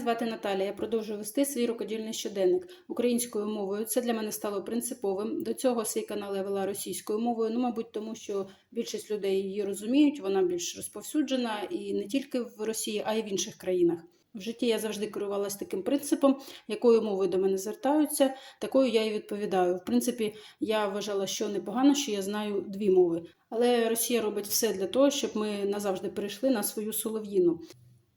Звати Наталія. Я продовжую вести свій рукодільний щоденник українською мовою. Це для мене стало принциповим. До цього свій канал я вела російською мовою. Ну, мабуть, тому що більшість людей її розуміють, вона більш розповсюджена і не тільки в Росії, а й в інших країнах. В житті я завжди керувалася таким принципом, якою мовою до мене звертаються, такою я і відповідаю. В принципі, я вважала, що непогано, що я знаю дві мови. Але Росія робить все для того, щоб ми назавжди перейшли на свою солов'їну.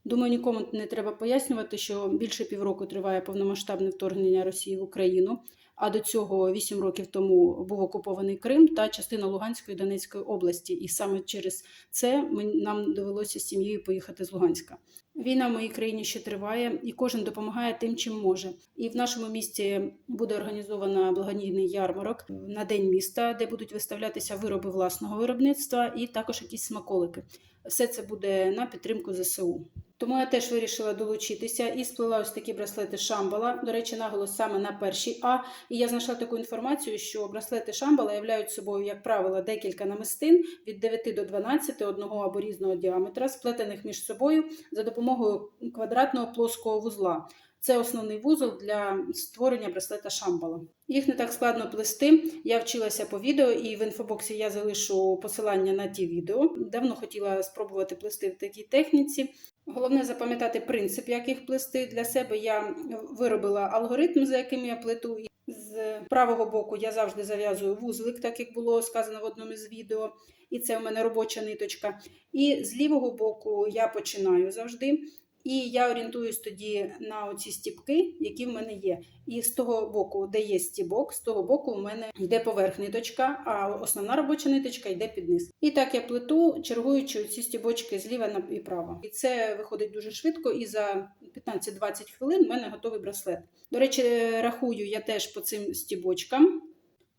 Думаю, нікому не треба пояснювати, що більше півроку триває повномасштабне вторгнення Росії в Україну. А до цього вісім років тому був окупований Крим та частина Луганської Донецької області. І саме через це нам довелося з сім'єю поїхати з Луганська. Війна в моїй країні ще триває, і кожен допомагає тим, чим може. І в нашому місті буде організовано благодійний ярмарок на день міста, де будуть виставлятися вироби власного виробництва і також якісь смаколики. Все це буде на підтримку ЗСУ. Тому я теж вирішила долучитися і сплила ось такі браслети Шамбала. До речі, наголос саме на першій А. І я знайшла таку інформацію, що браслети Шамбала являють собою, як правило, декілька намистин від 9 до 12 одного або різного діаметра, сплетених між собою за допомогою квадратного плоского вузла. Це основний вузол для створення браслета Шамбала. Їх не так складно плести. Я вчилася по відео, і в інфобоксі я залишу посилання на ті відео. Давно хотіла спробувати плести в такій техніці. Головне запам'ятати принцип, як їх плести. Для себе я виробила алгоритм, за яким я плету. З правого боку я завжди зав'язую вузлик, так як було сказано в одному з відео, і це у мене робоча ниточка. І з лівого боку я починаю завжди. І я орієнтуюсь тоді на оці стіпки, які в мене є. І з того боку, де є стібок, з того боку в мене йде поверх ниточка, а основна робоча ниточка йде під низ. І так я плету, чергуючи ці стібочки зліва і право. І це виходить дуже швидко, і за 15-20 хвилин в мене готовий браслет. До речі, рахую я теж по цим стібочкам.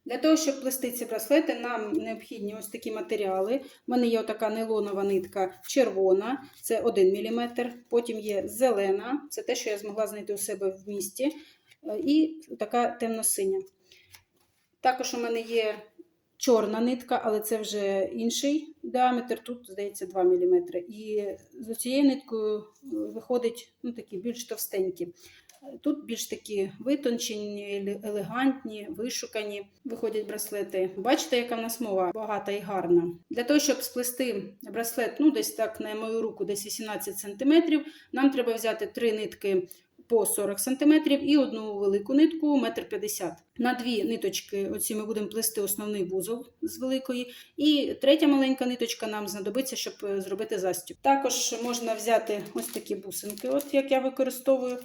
Для того, щоб плести ці браслети, нам необхідні ось такі матеріали. У мене є така нейлонова нитка червона, це 1 мм. Потім є зелена, це те, що я змогла знайти у себе в місті. І така темно-синя. Також у мене є чорна нитка, але це вже інший діаметр, тут, здається, 2 мм. І з цією ниткою виходить ну, такі більш товстенькі. Тут більш такі витончені, елегантні, вишукані виходять браслети. Бачите, яка в нас мова багата і гарна. Для того, щоб сплести браслет, ну десь так на мою руку, десь 18 см, нам треба взяти три нитки по 40 см і одну велику нитку 1,50 м. На дві ниточки оці ми будемо плести основний вузол з великої. І третя маленька ниточка нам знадобиться, щоб зробити застіб. Також можна взяти ось такі бусинки, от як я використовую.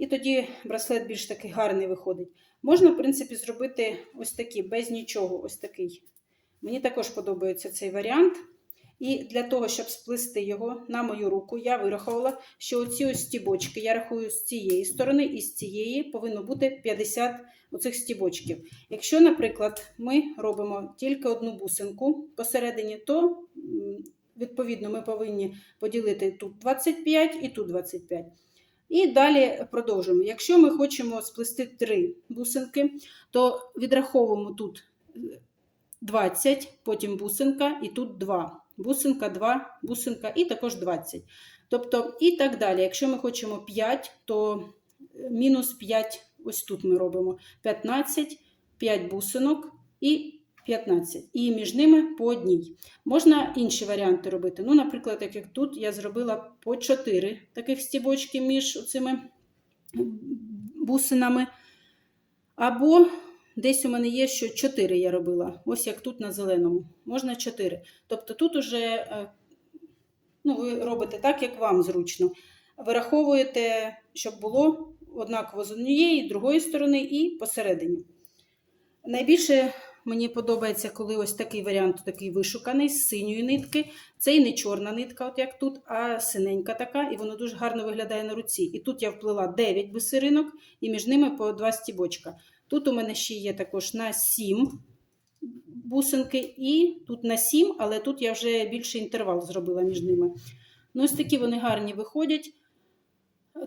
І тоді браслет більш такий гарний виходить. Можна, в принципі, зробити ось такий, без нічого. ось такий. Мені також подобається цей варіант. І для того, щоб сплести його на мою руку, я вирахувала, що оці ось стібочки, я рахую з цієї сторони і з цієї повинно бути 50 оцих стібочків. Якщо, наприклад, ми робимо тільки одну бусинку посередині, то відповідно ми повинні поділити тут 25 і тут 25. І далі продовжуємо. Якщо ми хочемо сплести три бусинки, то відраховуємо тут 20, потім бусинка і тут 2. Бусинка, 2, бусинка і також 20. Тобто, і так далі. Якщо ми хочемо 5, то мінус 5, ось тут ми робимо 15, 5 бусинок і 15. І між ними по одній. Можна інші варіанти робити. Ну, Наприклад, як, тут я зробила по 4 таких стібочки між цими бусинами. Або десь у мене є, що 4 я робила. Ось як тут на зеленому. Можна 4. Тобто тут уже ну, ви робите так, як вам зручно. Вираховуєте, щоб було однаково з однієї, з другої сторони і посередині. Найбільше Мені подобається, коли ось такий варіант, такий вишуканий з синьої нитки. Це і не чорна нитка, от як тут, а синенька така, і воно дуже гарно виглядає на руці. І тут я вплила 9 бисеринок, і між ними по 2 стібочка. Тут у мене ще є також на 7 бусинки, і тут на 7, але тут я вже більший інтервал зробила між ними. Ну, Ось такі вони гарні виходять.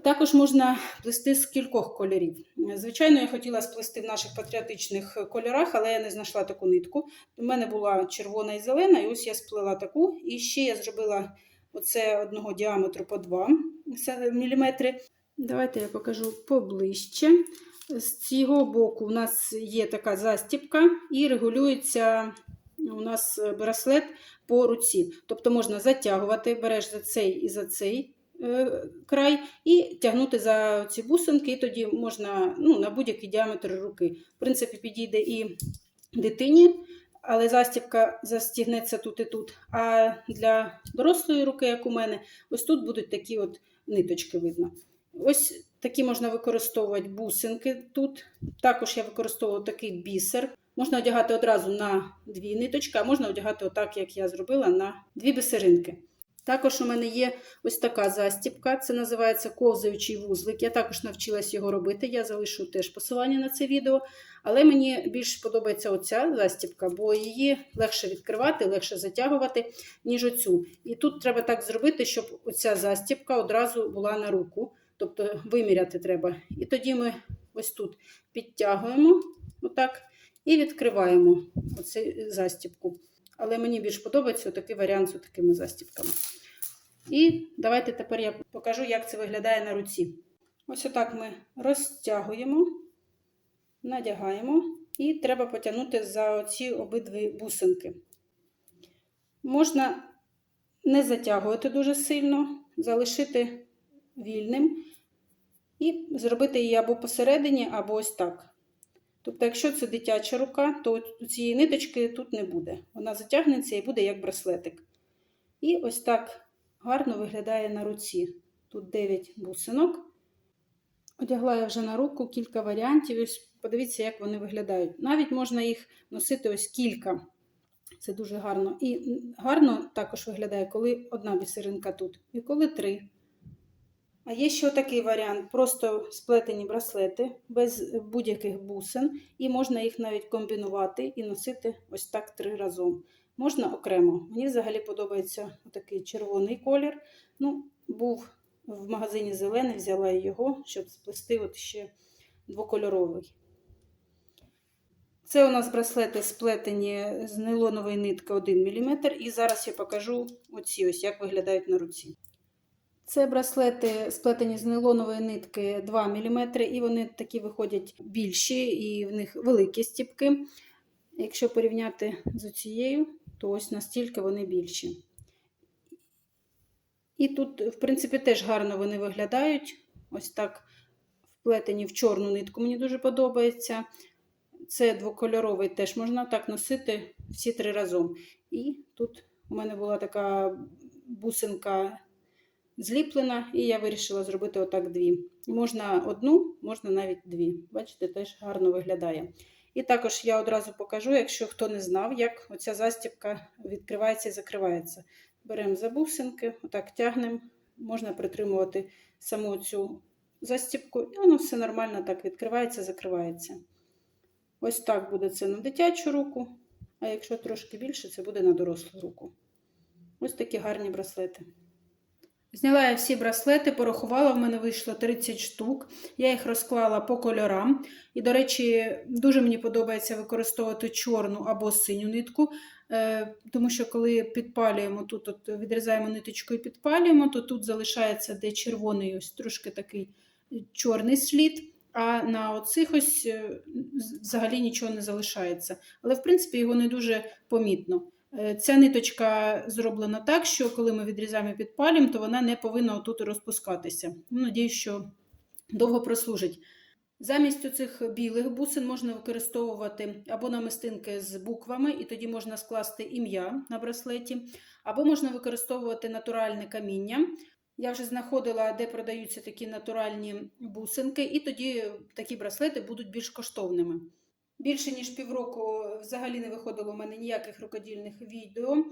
Також можна плести з кількох кольорів. Звичайно, я хотіла сплести в наших патріотичних кольорах, але я не знайшла таку нитку. У мене була червона і зелена, і ось я сплела таку. І ще я зробила Оце одного діаметру по 2 мм. Давайте я покажу поближче. З цього боку у нас є така застіпка і регулюється у нас браслет по руці. Тобто можна затягувати, береш за цей і за цей край, і тягнути за ці бусинки, і тоді можна ну, на будь-який діаметр руки. В принципі, підійде і дитині, але застібка застігнеться тут і тут. А для дорослої руки, як у мене, ось тут будуть такі от ниточки видно. Ось такі можна використовувати бусинки тут. Також я використовувала такий бісер. Можна одягати одразу на дві ниточки, а можна одягати отак, як я зробила, на дві бисеринки. Також у мене є ось така застіпка, це називається ковзаючий вузлик. Я також навчилась його робити. Я залишу теж посилання на це відео. Але мені більш подобається оця застіпка, бо її легше відкривати, легше затягувати, ніж оцю. І тут треба так зробити, щоб оця застіпка одразу була на руку. Тобто виміряти треба. І тоді ми ось тут підтягуємо отак, і відкриваємо оцю застіпку. Але мені більш подобається такий варіант з такими застіпками. І давайте тепер я покажу, як це виглядає на руці. Ось отак ми розтягуємо, надягаємо, і треба потягнути за оці обидві бусинки. Можна не затягувати дуже сильно, залишити вільним і зробити її або посередині, або ось так. Тобто, якщо це дитяча рука, то цієї ниточки тут не буде. Вона затягнеться і буде як браслетик. І ось так гарно виглядає на руці. Тут 9 бусинок. Одягла я вже на руку кілька варіантів. Ось подивіться, як вони виглядають. Навіть можна їх носити ось кілька. Це дуже гарно. І гарно також виглядає, коли одна бісеринка тут, і коли три. А є ще такий варіант: просто сплетені браслети без будь-яких бусин, і можна їх навіть комбінувати і носити ось так три разом. Можна окремо. Мені взагалі подобається такий червоний колір. Ну, Був в магазині зелений, взяла його, щоб сплести от ще двокольоровий. Це у нас браслети сплетені з нейлонової нитки 1 мм. І зараз я покажу оці ось, як виглядають на руці. Це браслети сплетені з нейлонової нитки 2 мм, і вони такі виходять більші, і в них великі стіпки. Якщо порівняти з цією, то ось настільки вони більші. І тут, в принципі, теж гарно вони виглядають. Ось так вплетені в чорну нитку, мені дуже подобається. Це двокольоровий теж можна так носити всі три разом. І тут у мене була така бусинка зліплена, і я вирішила зробити отак дві. Можна одну, можна навіть дві. Бачите, теж гарно виглядає. І також я одразу покажу, якщо хто не знав, як оця застібка відкривається і закривається. Беремо за бусинки, отак тягнемо, можна притримувати саму цю застібку, і воно все нормально так відкривається, закривається. Ось так буде це на дитячу руку, а якщо трошки більше, це буде на дорослу руку. Ось такі гарні браслети. Зняла я всі браслети, порахувала, в мене вийшло 30 штук. Я їх розклала по кольорам. І, до речі, дуже мені подобається використовувати чорну або синю нитку, е, тому що коли підпалюємо, тут от відрізаємо ниточку і підпалюємо, то тут залишається де червоний, ось трошки такий чорний слід. А на оцих ось е, взагалі нічого не залишається. Але, в принципі, його не дуже помітно. Е, ця ниточка зроблена так, що коли ми відрізаємо і підпалюємо, то вона не повинна отут розпускатися. Ну, Надіюсь, що довго прослужить. Замість цих білих бусин можна використовувати або намистинки з буквами, і тоді можна скласти ім'я на браслеті, або можна використовувати натуральне каміння. Я вже знаходила, де продаються такі натуральні бусинки, і тоді такі браслети будуть більш коштовними. Більше ніж півроку взагалі не виходило у мене ніяких рукодільних відео. Ем,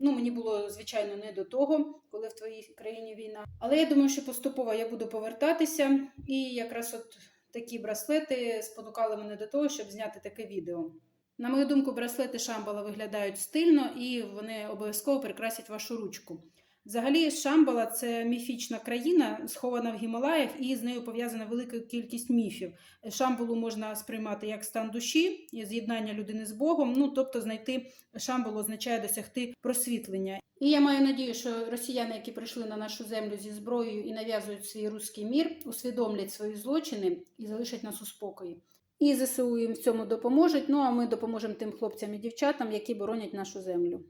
ну, Мені було, звичайно, не до того, коли в твоїй країні війна. Але я думаю, що поступово я буду повертатися. І якраз от такі браслети спонукали мене до того, щоб зняти таке відео. На мою думку, браслети Шамбала виглядають стильно і вони обов'язково прикрасять вашу ручку. Взагалі, Шамбала це міфічна країна, схована в Гімалаях, і з нею пов'язана велика кількість міфів. Шамбалу можна сприймати як стан душі, з'єднання людини з Богом. Ну тобто, знайти Шамбалу означає досягти просвітлення. І я маю надію, що росіяни, які прийшли на нашу землю зі зброєю і нав'язують свій руський мір, усвідомлять свої злочини і залишать нас у спокої. І ЗСУ їм в цьому допоможуть. Ну а ми допоможемо тим хлопцям і дівчатам, які боронять нашу землю.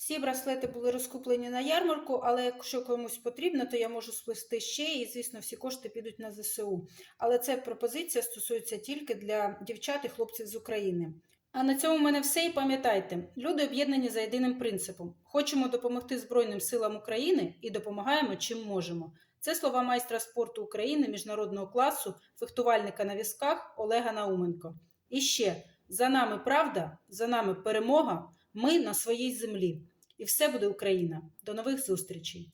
Всі браслети були розкуплені на ярмарку, але якщо комусь потрібно, то я можу сплести ще, і звісно, всі кошти підуть на ЗСУ. Але ця пропозиція стосується тільки для дівчат і хлопців з України. А на цьому в мене все. І пам'ятайте, люди об'єднані за єдиним принципом: хочемо допомогти Збройним силам України і допомагаємо чим можемо. Це слова майстра спорту України міжнародного класу, фехтувальника на візках Олега Науменко. І ще за нами правда, за нами перемога. Ми на своїй землі. І все буде Україна. До нових зустрічей!